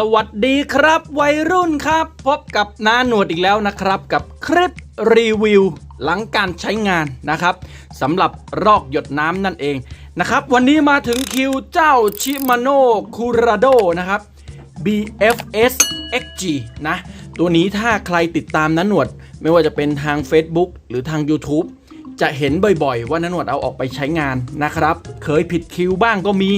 สวัสดีครับวัยรุ่นครับ พบกับนาหนวดอีกแล้วนะครับ กับคลิปรีวิวหลังการใช้งานนะครับสำหรับรอกหยดน้ำนั่นเองนะครับ วันนี้มาถึงคิวเจ้าชิมาโนคูราโดนะครับ BFS XG นะ ตัวนี้ถ้าใครติดตามนันหนวด ไม่ว่าจะเป็นทาง Facebook หรือทาง YouTube จะเห็นบ่อยๆ ว่านันหนวดเอาออกไปใช้งานนะครับ เคยผิดคิวบ้างก็มี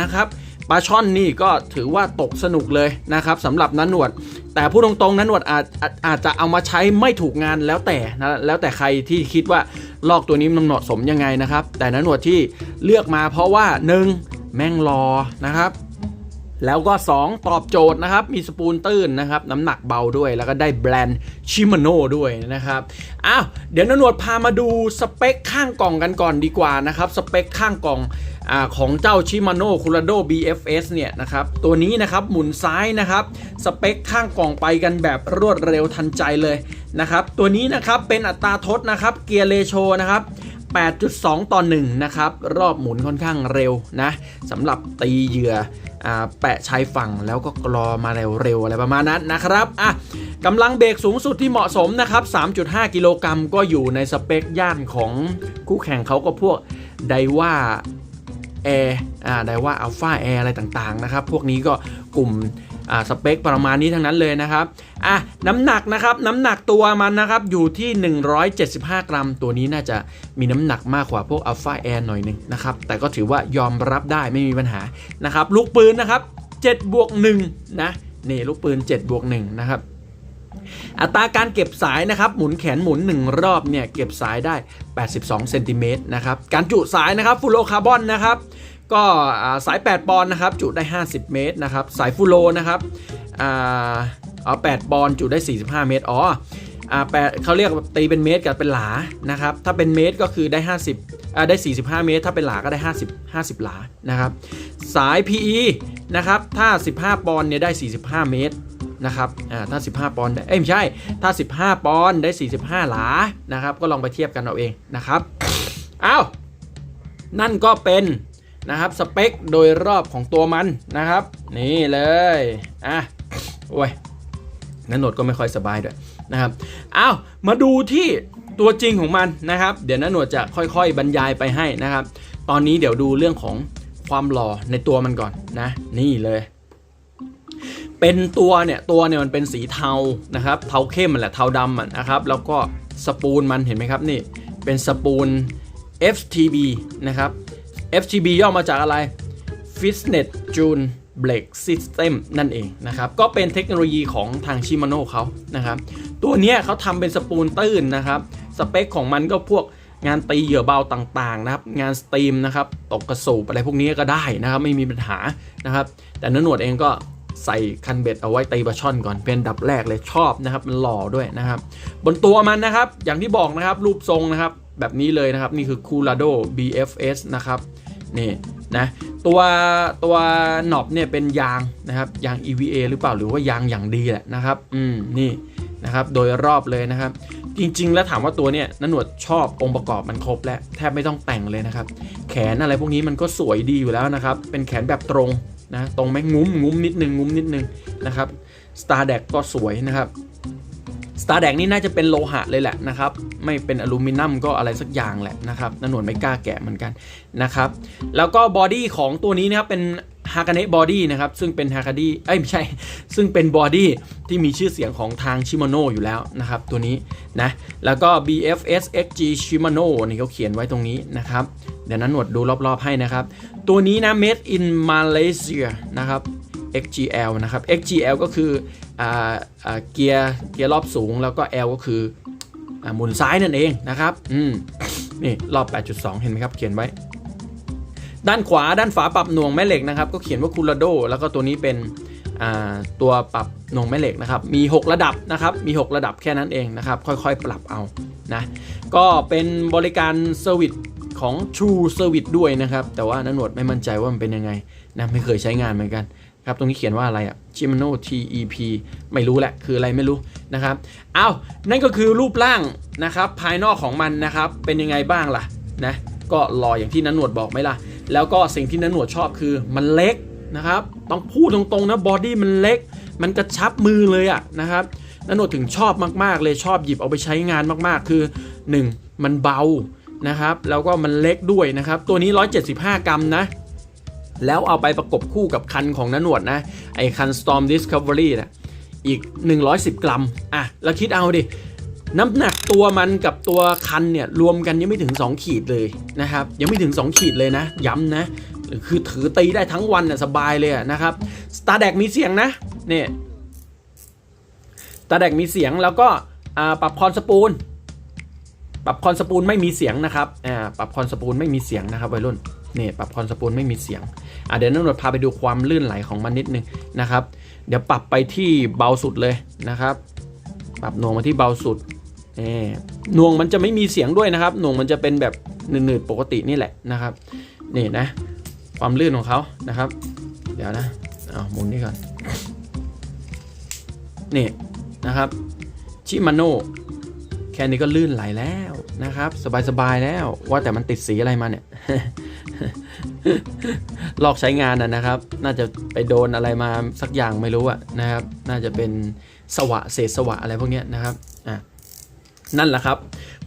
นะครับ ปลาช่อนนี่ก็ถือว่าตกสนุกเลยนะครับสำหรับนันหนวด แต่พูดตรงๆนันหนวดอาจอาจอาจจะเอามาใช้ไม่ถูกงานแล้วแต่นะแล้วแต่ใครที่คิดว่าลอกตัวนี้มันเหมาะสมยังไงนะครับ แต่นันหนวดที่เลือกมาเพราะว่า 1. แม่งรอนะครับแล้วก็ 2 ตอบโจทย์นะครับ มีสปูนตื้นนะครับ น้ำหนักเบาด้วย แล้วก็ได้แบรนด์ชิม a โนด้วยนะครับ อ้าว เดี๋ยวนนวดพามาดูสเปคข้างกล่องกันก่อนดีกว่านะครับ สเปคข้างกล่อง ของเจ้าชิมาโน่คูราโด BFS เนี่ยนะครับตัวนี้นะครับหมุนซ้ายนะครับสเปคข้างกล่องไปกันแบบรวดเร็วทันใจเลยนะครับตัวนี้นะครับเป็นอัตราทดนะครับเกียร์เลโชนะครับ8.2 ต่อ 1 นะครับ รอบหมุนค่อนข้างเร็วนะสำหรับตีเหยื่อแปะชายฝั่งแล้วก็กรอมาเร็วๆอะไรประมาณนั้นนะครับอะกำลังเบรกสูงสุดที่เหมาะสมนะครับ 3.5 กิโลกรัมก็อยู่ในสเปคย่านของคู่แข่งเขาก็พวกไดว่า แอร์อ่าไดว่าอัลฟาแอร์อะไรต่างๆนะครับ พวกนี้ก็กลุ่มอ่าสเปคประมาณนี้ทั้งนั้นเลยนะครับอะน้ำหนักนะครับน้ำหนักตัวมันนะครับอยู่ที่ 175 กรัม ตัวนี้น่าจะมีน้ำหนักมากกว่าพวก Alpha Air หน่อยหนึ่งนะครับแต่ก็ถือว่ายอมรับได้ไม่มีปัญหานะครับลูกปืนนะครับ7บวก1นะนี่ลูกปืน7บวก1นะครับ อัตราการเก็บสายนะครับหมุนแขนหมุน 1 รอบเนี่ยเก็บสายได้ 82เซนติเมตรนะครับการจุสายนะครับฟูโรคาร์บอนนะครับก็สาย 8 ปอนด์นะครับจุได้ 50 เมตรนะครับสายฟูโรนะครับเอา8ปอนด์จุได้ 45 เมตรอ๋ออ่าแปดเขาเรียกตีเป็นเมตรกับเป็นหลานะครับ ถ้าเป็นเมตรก็คือได้ 50อ่าได้ 45 เมตร ถ้าเป็นหลาก็ได้ 50 50 หลานะครับ สาย PE นะครับ ถ้า 15 ปอนด์เนี่ยได้ 45 เมตร นะครับอ่าถ้า 15 ปอนด์ได้เอ้ยไม่ใช่ ถ้า 15 ปอนด์ได้ 45 หลานะครับ ก็ลองไปเทียบกันเอาเองนะครับอ้าวนั่นก็เป็นนะครับสเปคโดยรอบของตัวมันนะครับ นี่เลยอะโอ้ยนันโหนดก็ไม่ค่อยสบายด้วยนะครับอ้าวมาดูที่ตัวจริงของมันนะครับ เดี๋ยวนันโหนดจะค่อยๆ บรรยายไปให้นะครับ ตอนนี้เดี๋ยวดูเรื่องของความหล่อในตัวมันก่อนนะ นี่เลย เป็นตัวเนี่ยตัวเนี่ยมันเป็นสีเทานะครับเทาเข้มมันแหละเทาดำอะนะครับแล้วก็สปูลมันเห็นไหมครับนี่เป็นสปูล FTB นะครับ FTB ย่อมาจากอะไร Fitness June Brake System นั่นเองนะครับ ก็เป็นเทคโนโลยีของทางชิมาโน่เขานะครับ ตัวเนี้ยเขาทำเป็นสปูลตื้นนะครับ สเปคของมันก็พวกงานตีเหยื่อเบาต่างๆนะครับ งานสตรีมนะครับ ตกกระสูบอะไรพวกนี้ก็ได้นะครับ ไม่มีปัญหานะครับ แต่เนื้อหนวดเองก็ ใส่คันเบ็ดเอาไว้ตีปลาช่อนก่อนเป็นดับแรกเลยชอบนะครับ มันหล่อด้วยนะครับ บนตัวมันนะครับ อย่างที่บอกนะครับ รูปทรงนะครับ แบบนี้เลยนะครับ นี่คือ Curado BFS นะครับนี่นะตัวตัวหนอบเนี่ยเป็นยางนะครับยาง EVA หรือเปล่าหรือว่ายางอย่างดีแหละนะครับอืมนี่นะครับโดยรอบเลยนะครับ จริง ๆ แล้วถามว่าตัวเนี่ยนันหนวดชอบองค์ประกอบมันครบแล้วแทบไม่ต้องแต่งเลยนะครับ แขนอะไรพวกนี้มันก็สวยดีอยู่แล้วนะครับ เป็นแขนแบบตรง นะตรงไหมงุ้มงุ้มนิดนึงงุ้มนิดนึงนะครับ Star d e c ก็สวยนะครับสตาร์แดกนี่น่าจะเป็นโลหะเลยแหละนะครับ ไม่เป็นอลูมิเนียมก็อะไรสักอย่างแหละนะครับนนหนวดไม่กล้าแกะเหมือนกันนะครับ แล้วก็บอดี้ของตัวนี้นะครับเป็น ฮากาเนะบอดี้นะครับ ซึ่งเป็นฮากาดี้เอ้ยไม่ใช่ ซึ่งเป็นบอดี้ที่มีชื่อเสียงของทางชิมาโนอยู่แล้วนะครับ ตัวนี้นะ แล้วก็ BFS XG Shimano นี่เขาเขียนไว้ตรงนี้นะครับ เดี๋ยวนั้นหนวดดูรอบๆให้นะครับ ตัวนี้นะ made in Malaysia นะครับ XGL นะครับ XGL ก็คือออเกียร์เกียร์รอบสูง แล้วก็ L ก็คืออหมุนซ้ายนั่นเองนะครับ อืม นี่รอบ 8.2 เห็นไหมครับ เขียนไว้ ด้านขวาด้านฝาปรับหน่วงแม่เหล็กนะครับก็เขียนว่าคู r าโด แล้วก็ตัวนี้เป็นตัวปรับหน่วงแม่เหล็กนะครับมี 6 ระดับนะครับมี 6 ระดับแค่นั้นเองนะครับค่อยๆ ปรับเอานะก็เป็นบริการเซอร์วิสของ True Service ด้วยนะครับแต่ว่านันหนวดไม่มั่นใจว่ามันเป็นยังไงนะไม่เคยใช้งานเหมือนกันครับตรงนี้เขียนว่าอะไรอะ Shimano TEP ไม่รู้แหละคืออะไรไม่รู้นะครับเอานั่นก็คือรูปร่างนะครับภายนอกของมันนะครับเป็นยังไงบ้างล่ะนะ ก็รออย่างที่นันหนวดบอกไหมล่ะ แล้วก็สิ่งที่นันหนวดชอบคือมันเล็กนะครับ ต้องพูดตรงๆนะบอดี้มันเล็ก มันกระชับมือเลยอะนะครับนันโนวดถึงชอบมากๆ เลยชอบหยิบเอาไปใช้งานมากๆ คือ 1. มันเบานะครับแล้วก็มันเล็กด้วยนะครับ ตัวนี้ 175 กรัมนะ แล้วเอาไปประกบคู่กับคันของนันหนวดนะไอคัน Storm Discovery นะอีก 110 กรัมอะแล้วคิดเอาดิ น้ำหนักตัวมันกับตัวคันเนี่ยรวมกันยังไม่ถึง 2 ขีดเลยนะครับยังไม่ถึง 2 ขีดเลยนะ ย้ำนะคือถือตีได้ทั้งวันน่ะสบายเลยนะครับ Star d e c มีเสียงนะเนี่ย Star d e c มีเสียงแล้วก็ปรับคอนสปูลปรับคอนสปูลไม่มีเสียงนะครับอ่าปรับคอนสปูลไม่มีเสียงนะครับวัยรุ่นเนี่ยปรับคอนสปูลไม่มีเสียงอะเดี๋ยวน้องหนวดพาไปดูความลื่นไหลของมันนิดนึงนะครับ เดี๋ยวปรับไปที่เบาสุดเลยนะครับ ปรับหน่วงมาที่เบาสุด เอ่หน่วงมันจะไม่มีเสียงด้วยนะครับ หน่วงมันจะเป็นแบบหนืดๆปกตินี่แหละนะครับนี่นะ ความลื่นของเขานะครับ เดี๋ยวนะเอาหมุนนี่ก่อนนี่นะครับชิมาโน่แค่นี้ก็ลื่นไหลแล้วนะครับ สบายๆแล้วว่าแต่มันติดสีอะไรมาเนี่ยลอกใช้งานนะครับ น่าจะไปโดนอะไรมาสักอย่างไม่รู้อะนะครับ น่าจะเป็นสวะเศษสวะอะไรพวกนี้นะครับ นั่นแหละครับ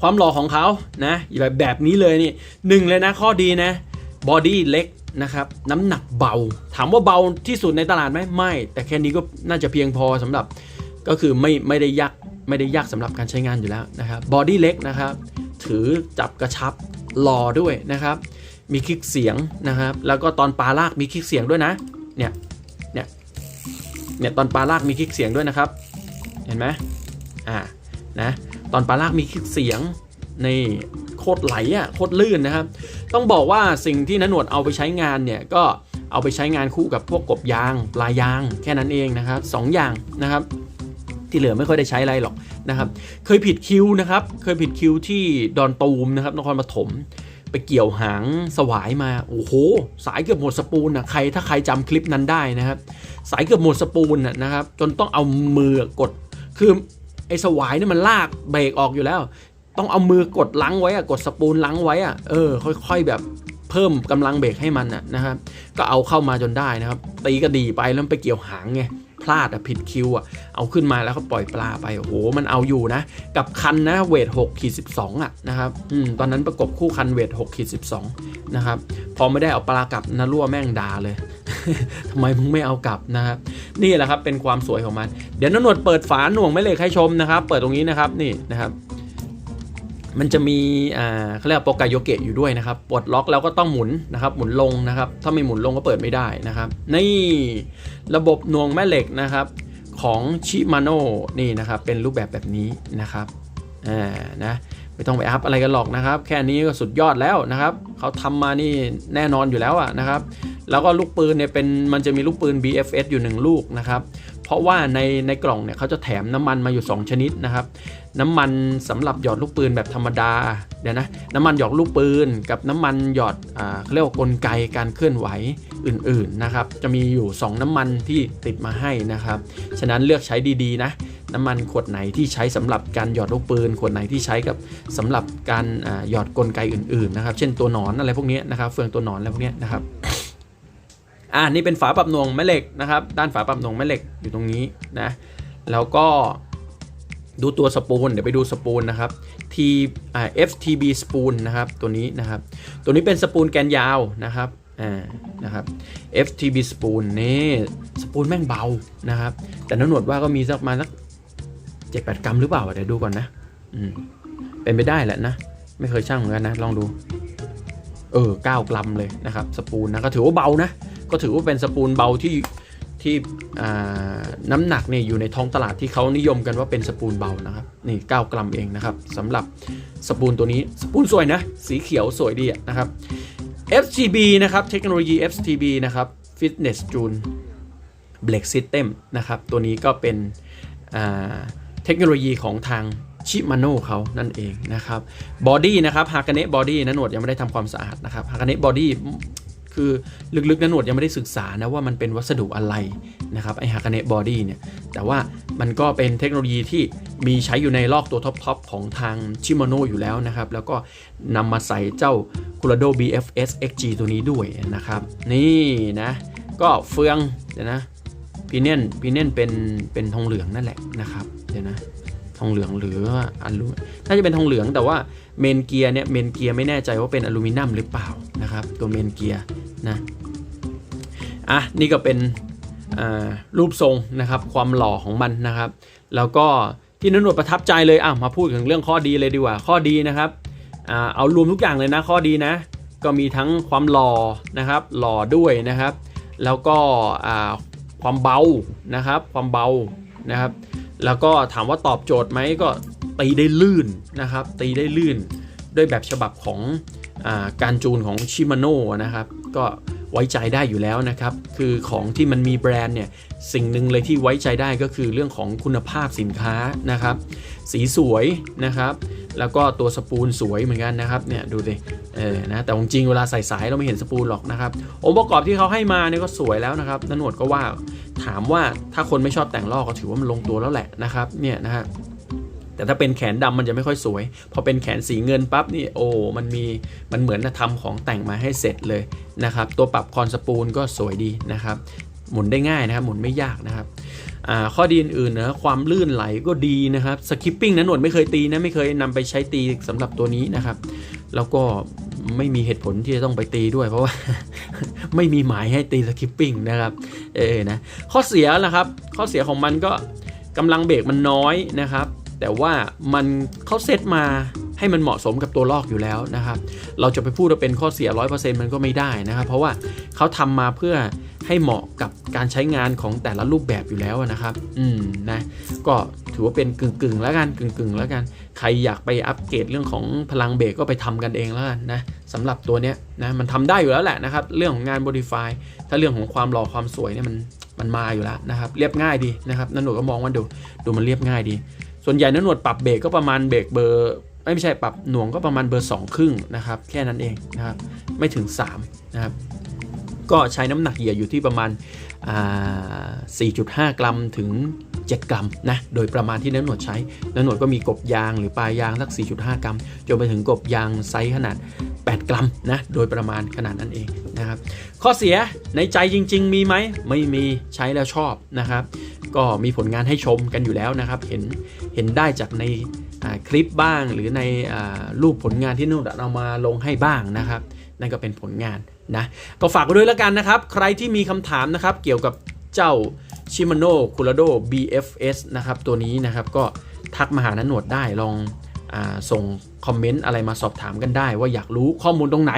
ความหล่อของเขานะแบบแบบนี้เลยนี่หนึ่งเลยนะข้อดีนะบอดี้เล็กนะครับน้ำหนักเบา ถามว่าเบาที่สุดในตลาดไหมไม่ แต่แค่นี้ก็น่าจะเพียงพอสำหรับก็คือไม่ไม่ได้ยากไม่ได้ยากสำหรับการใช้งานอยู่แล้วนะครับบอดี้เล็กนะครับถือจับกระชับหล่อด้วยนะครับมีคลิกเสียงนะครับ แล้วก็ตอนปลาลากมีคลิกเสียงด้วยนะ เนี่ย เนี่ย เนี่ยตอนปลาลากมีคลิกเสียงด้วยนะครับ เห็นไหมอ่า นะ ตอนปลาลากมีคลิกเสียงในโคตรไหลอะโคตรลื่นนะครับ ต้องบอกว่าสิ่งที่นหนวดเอาไปใช้งานเนี่ยก็เอาไปใช้งานคู่กับพวกกบยาง ปลายางแค่นั้นเองนะครับสองอย่างนะครับ ที่เหลือไม่ค่อยได้ใช้อะไรหรอกนะครับเคยผิดคิวนะครับ เคยผิดคิวที่ดอนตูมนะครับนครปฐมไปเกี่ยวหางสวายมาโอ้โหสายเกือบหมดสปูลนะใครถ้าใครจำคลิปนั้นได้นะครับ สายเกือบหมดสปูนะนะครับ จนต้องเอามือกดคือ ไอ้สวายนี่มันลากเบรกออกอยู่แล้ว ต้องเอามือกดลังไว้อะกดสปูลลังไว้อะเออค่อย ๆแบบเพิ่มกำลังเบรกให้มันอะนะครับก็เอาเข้ามาจนได้นะครับ ตีกระดีไปแล้วไปเกี่ยวหางไง พลาดอะผิดคิวอะเอาขึ้นมาแล้วก็ปล่อยปลาไปโอ้โหมันเอาอยู่นะ กับคันนะเวท6ขีดสิบสองอะนะครับอืมตอนนั้นประกบคู่คันเวท6ขีดสิบสองนะครับพอไม่ได้เอาปลากลับนะรั่วแม่งด่าเลยทำไมมึงไม่เอากลับนะครับนี่แหละครับเป็นความสวยของมัน เดี๋ยวน้องหนวดเปิดฝาหน่วงไม่เลยให้ชมนะครับ เปิดตรงนี้นะครับนี่นะครับ มันจะมีอ่าเขาเรียกว่าโปรไกโยเกะอยู่ด้วยนะครับปลดล็อกแล้วก็ต้องหมุนนะครับ หมุนลงนะครับ ถ้าไม่หมุนลงก็เปิดไม่ได้นะครับ นี่ระบบหน่วงแม่เหล็กนะครับของชิมาโน่นี่นะครับ เป็นรูปแบบแบบนี้นะครับอ่านะไม่ต้องไปอัพอะไรกันหรอกนะครับ แค่นี้ก็สุดยอดแล้วนะครับ เขาทำมานี่แน่นอนอยู่แล้วอะนะครับ แล้วก็ลูกปืนเนี่ยเป็นมันจะมีลูกปืน BFS อยู่ 1 ลูกนะครับ เพราะว่าในในกล่องเนี่ยเขาจะแถมน้ำมันมาอยู่ 2 ชนิดนะครับ น้ำมันสำหรับหยอดลูกปืนแบบธรรมดาเดี๋ยวนะน้ำมันหยอดลูกปืน กับน้ำมันหยอดอ่าเขาเรียกว่ากลไกการเคลื่อนไหวอื่นๆนะครับจะมีอยู่ 2 น้ำมันที่ติดมาให้นะครับฉะนั้นเลือกใช้ดีๆนะน้ำมันขวดไหนที่ใช้สำหรับการหยอดลูกปืนขวดไหนที่ใช้กับสำหรับการหยอดกลไกอื่นๆนะครับ เช่นตัวหนอนอะไรพวกนี้นะครับ เฟืองตัวหนอนอะไรพวกนี้นะครับ อ่านี่เป็นฝาปรับหน่วงแม่เหล็กนะครับ ด้านฝาปรับหน่วงแม่เหล็กอยู่ตรงนี้นะ แล้วก็ดูตัวสปูลเดี๋ยวไปดูสปูลนะครับ T อ่า FTB สปูลนะครับตัวนี้นะครับ ตัวนี้เป็นสปูลแกนยาวนะครับอ่านะครับ FTB สปูลนี่สปูลแม่งเบานะครับ แต่น้ำหนวดว่าก็มีสักมาสักเจ็ดแปดกรัมหรือเปล่าเดี๋ยวดูก่อนนะอืมเป็นไปได้แหละนะ ไม่เคยช่างเหมือนกันนะ ลองดู เออ9กรัมเลยนะครับ สปูลนะก็ถือว่าเบานะ ก็ถือว่าเป็นสปูลเบาที่ที่น้ำหนักเนี่ยอยู่ในท้องตลาดที่เขานิยมกันว่าเป็นสปูลเบานะครับนี่9กรัมเองนะครับสำหรับสปูลตัวนี้สปูลสวยนะสีเขียวสวยดีนะครับ FGB นะครับเทคโนโลยี FGB นะครับ Fitness June Brake System นะครับตัวนี้ก็เป็นเทคโนโลยีของทางชิมาโน่เขานั่นเองนะครับบอดี้นะครับฮากาเนะบอดี้นะหนวดยังไม่ได้ทำความสะอาดนะครับฮากาเนะบอดี้ คือลึกๆนะหนวดยังไม่ได้ศึกษานะว่ามันเป็นวัสดุอะไรนะครับไอฮากาเนะบอดี้เนี่ยแต่ว่ามันก็เป็นเทคโนโลยีที่มีใช้อยู่ในลอกตัวท็อปๆของทางชิมโนอยู่แล้วนะครับ แล้วก็นำมาใส่เจ้า c u r a d o BFS XG ตัวนี้ด้วยนะครับ นี่นะ ก็เฟืองเดี๋ยวนะพีเนียนพีเนียนเป็นเป็นทองเหลืองนั่นแหละนะครับเดี๋ยวนะ ทองเหลืองหรือว่าอลูน่าจะเป็นทองเหลืองแต่ว่าเมนเกียร์เนี่ยเมนเกียร์ไม่แน่ใจว่าเป็นอลูมิเนียมหรือเปล่านะครับ ตัวเมนเกียร์นะอะนี่ก็เป็นรูปทรงนะครับ ความหล่อของมันนะครับ แล้วก็ที่นันหนวดประทับใจเลยอะมาพูดถึงเรื่องข้อดีเลยดีกว่าข้อดีนะครับอเอารวมทุกอย่างเลยนะข้อดีนะ ก็มีทั้งความหล่อนะครับ หล่อด้วยนะครับ แล้วก็ความเบานะครับ ความเบานะครับ แล้วก็ถามว่าตอบโจทย์ไหมก็ตีได้ลื่นนะครับ ตีได้ลื่นด้วยแบบฉบับของอการจูนของชิมาโน่นะครับ ก็ไว้ใจได้อยู่แล้วนะครับ คือของที่มันมีแบรนด์เนี่ย สิ่งหนึ่งเลยที่ไว้ใจได้ก็คือเรื่องของคุณภาพสินค้านะครับ สีสวยนะครับ แล้วก็ตัวสปูลสวยเหมือนกันนะครับ เนี่ยดูดิเออ นะ แต่จริงเวลาใส่สายเราไม่เห็นสปูลหรอกนะครับ องค์ประกอบที่เขาให้มาเนี่ยก็สวยแล้วนะครับนันหนวดก็ว่า ถามว่าถ้าคนไม่ชอบแต่งลอกก็ถือว่ามันลงตัวแล้วแหละนะครับเนี่ยนะฮะแต่ถ้าเป็นแขนดำมันจะไม่ค่อยสวย พอเป็นแขนสีเงินปั๊บนี่โอ้ มันมี มันเหมือนทำของแต่งมาให้เสร็จเลยนะครับ ตัวปรับคอนสปูลก็สวยดีนะครับ หมุนได้ง่ายนะครับ หมุนไม่ยากนะครับ ข้อดีอื่นๆนะความลื่นไหลก็ดีนะครับสคิปปิ้งนะหนวดไม่เคยตีนะไม่เคยนำไปใช้ตีสำหรับตัวนี้นะครับ แล้วก็ไม่มีเหตุผลที่จะต้องไปตีด้วย เพราะว่า ไม่มีหมายให้ตีสคิปปิ้งนะครับเออนะข้อเสียนะครับ ข้อเสียของมันก็กำลังเบรกมันน้อยนะครับ แต่ว่ามันเขาเซตมาให้มันเหมาะสมกับตัวลอกอยู่แล้วนะครับ เราจะไปพูดว่าเป็นข้อเสีย 100%มันก็ไม่ได้นะครับ เพราะว่าเขาทำมาเพื่อ ให้เหมาะกับการใช้งานของแต่ละรูปแบบอยู่แล้วนะครับ อืมนะก็ถือว่าเป็นกึ่งกึ่งๆแล้วกันกึ่งกึ่งๆแล้วกัน ใครอยากไปอัปเกรดเรื่องของพลังเบรกก็ไปทำกันเองแล้วกันนะสำหรับตัวเนี้ยนะมันทำได้อยู่แล้วแหละนะครับ เรื่องของงาน modify ถ้าเรื่องของความหล่อความสวยเนี่ยมันมันมาอยู่แล้วนะครับ เรียบง่ายดีนะครับนันหนวดก็มองว่าดูดูมันเรียบง่ายดี ส่วนใหญ่นันหนวดปรับเบรกก็ประมาณเบรกเบอร์ไม่ใช่ปรับหน่วงก็ประมาณเบอร์สองครึ่งนะครับแค่นั้นเองนะครับไม่ถึง3นะครับ ก็ใช้น้ำหนักเหยื่ออยู่ที่ประมาณ 4.5 กรัมถึง 7 กรัมนะโดยประมาณที่น้ำหนวดใช้น้ำหนวดก็มีกบยางหรือปลายยางสัก 4.5 กรัมจนไปถึงกบยางไซส์ขนาด 8 กรัมนะโดยประมาณขนาดนั้นเองนะครับข้อเสียในใจจริง ๆ มีไหมไม่มีใช้แล้วชอบนะครับ ก็มีผลงานให้ชมกันอยู่แล้วนะครับ เห็นเห็นได้จากในคลิปบ้างหรือในอรูปผลงานที่นุ่นเอามาลงให้บ้างนะครับ นั่นก็เป็นผลงาน นะก็ฝากไว้ด้วยแล้วกันนะครับ ใครที่มีคำถามนะครับ เกี่ยวกับเจ้า Shimano Curado BFS นะครับตัวนี้นะครับก็ทักมาหานันหนวดได้ลองอส่งคอมเมนต์อะไรมาสอบถามกันได้ ว่าอยากรู้ข้อมูลตรงไหน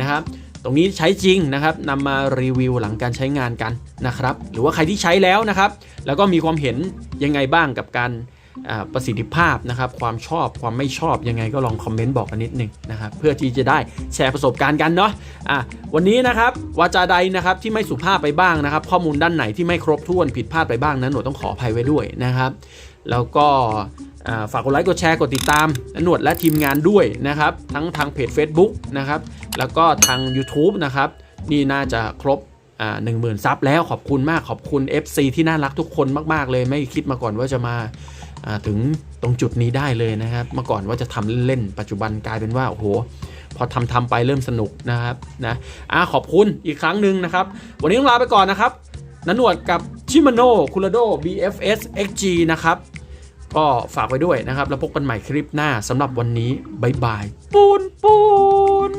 นะครับตรงนี้ใช้จริงนะครับนำมารีวิวหลังการใช้งานกันนะครับ หรือว่าใครที่ใช้แล้วนะครับ แล้วก็มีความเห็นยังไงบ้างกับการ ประสิทธิภาพนะครับ ความชอบความไม่ชอบยังไงก็ลองคอมเมนต์บอกกันนิดนึงนะครับเพื่อที่จะได้แชร์ประสบการณ์กันเนาะอะวันนี้นะครับวาจาใดนะครับที่ไม่สุภาพไปบ้างนะครับ ข้อมูลด้านไหนที่ไม่ครบถ้วนผิดพลาดไปบ้างนั้นหนวดต้องขออภัยไว้ด้วยนะครับ แล้วก็ฝากกดไลค์กดแชร์กดติดตามหนวดและทีมงานด้วยนะครับ ทั้งทางเพจ Facebook นะครับแล้วก็ทาง YouTube นะครับนี่น่าจะครบหนึ่งหมื่นซับแล้วขอบคุณมากขอบคุณ FC ที่น่ารักทุกคนมาก ๆ เลยไม่คิดมาก่อนว่าจะมา ถึงตรงจุดนี้ได้เลยนะครับ เมื่อก่อนว่าจะทำเล่นปัจจุบันกลายเป็นว่าโอ้โหพอทำทำไปเริ่มสนุกนะครับนะอ่าขอบคุณอีกครั้งหนึ่งนะครับ วันนี้ต้องลาไปก่อนนะครับนันหนวดกับชิมาโน่คูลาโด BFS XG นะครับ ก็ฝากไว้ด้วยนะครับ แล้วพบกันใหม่คลิปหน้าสำหรับวันนี้บายบาย ปูนปูน